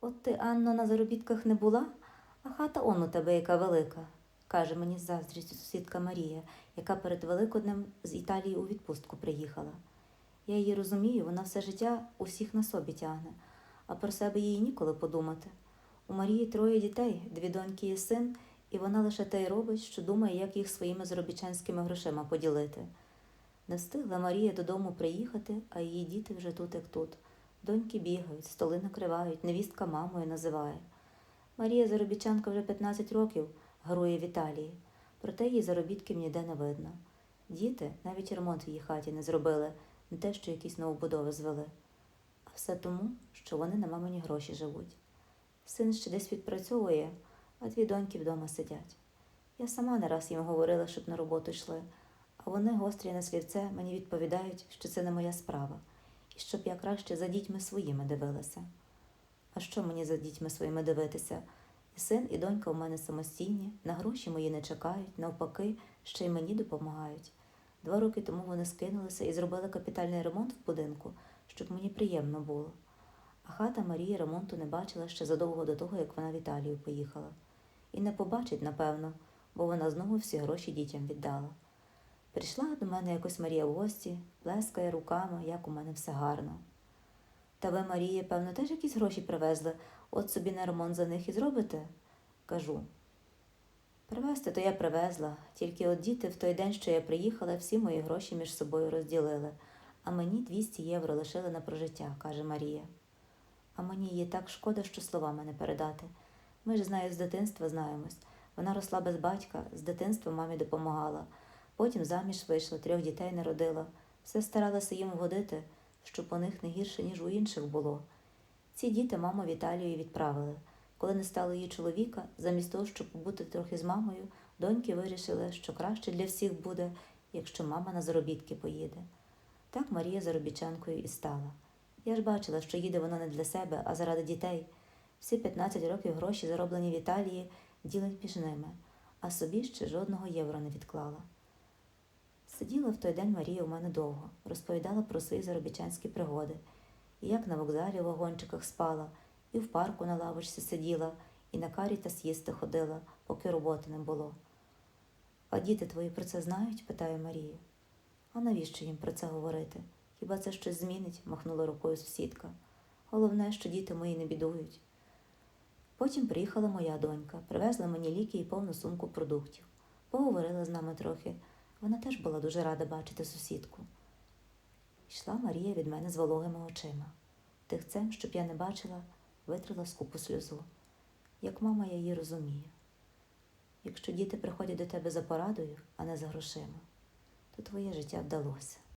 От ти, Анно, на заробітках не була, а хата он у тебе яка велика, каже мені з заздрістю сусідка Марія, яка перед Великоднем з Італії у відпустку приїхала. Я її розумію, вона все життя усіх на собі тягне, а про себе їй ніколи подумати. У Марії троє дітей, дві доньки і син, і вона лише те й робить, що думає, як їх своїми заробітчанськими грошима поділити. Не встигла Марія додому приїхати, а її діти вже тут, як тут. Доньки бігають, столи накривають, невістка мамою називає. Марія заробітчанка вже 15 років гарує в Італії, проте її заробітків ніде не видно. Діти навіть ремонт в її хаті не зробили, не те, що якісь новобудови звели. А все тому, що вони на мамині гроші живуть. Син ще десь відпрацьовує, а дві доньки вдома сидять. Я сама не раз їм говорила, щоб на роботу йшли, а вони, гострі на слівце, мені відповідають, що це не моя справа, і щоб я краще за дітьми своїми дивилася. А що мені за дітьми своїми дивитися? І син, і донька у мене самостійні, на гроші мої не чекають, навпаки, ще й мені допомагають. Два роки тому вони скинулися і зробили капітальний ремонт в будинку, щоб мені приємно було. А хата Марії ремонту не бачила ще задовго до того, як вона в Італію поїхала. І не побачить, напевно, бо вона знову всі гроші дітям віддала. Прийшла до мене якось Марія в гості, плескає руками, як у мене все гарно. Та ви, Марія, певно, теж якісь гроші привезли, от собі на ремонт за них і зробите? Кажу. Привезти то я привезла, тільки от діти в той день, що я приїхала, всі мої гроші між собою розділили, а мені 200 євро лишили на прожиття, каже Марія. А мені її так шкода, що словами не передати. Ми ж з нею з дитинства знаємось. Вона росла без батька, з дитинства мамі допомагала. Потім заміж вийшла, трьох дітей народила. Все старалася їм вгодити, щоб у них не гірше, ніж у інших було. Ці діти маму в Італію відправили. Коли не стало її чоловіка, замість того, щоб побути трохи з мамою, доньки вирішили, що краще для всіх буде, якщо мама на заробітки поїде. Так Марія заробітчанкою і стала. Я ж бачила, що їде вона не для себе, а заради дітей. Всі 15 років гроші, зароблені в Італії, ділить між ними, а собі ще жодного євро не відклала. Сиділа в той день Марія у мене довго, розповідала про свої заробітчанські пригоди, і як на вокзалі у вагончиках спала, і в парку на лавочці сиділа, і на карітас їсти ходила, поки роботи не було. А діти твої про це знають? питає Марія. А навіщо їм про це говорити? Хіба це щось змінить? махнула рукою сусідка. Головне, що діти мої не бідують. Потім приїхала моя донька, привезла мені ліки і повну сумку продуктів. Поговорила з нами трохи. Вона теж була дуже рада бачити сусідку. Йшла Марія від мене з вологими очима. Тихцем, щоб я не бачила, витрила скупу сльозу. Як мама, я її розумію. Якщо діти приходять до тебе за порадою, а не за грошима, то твоє життя вдалося.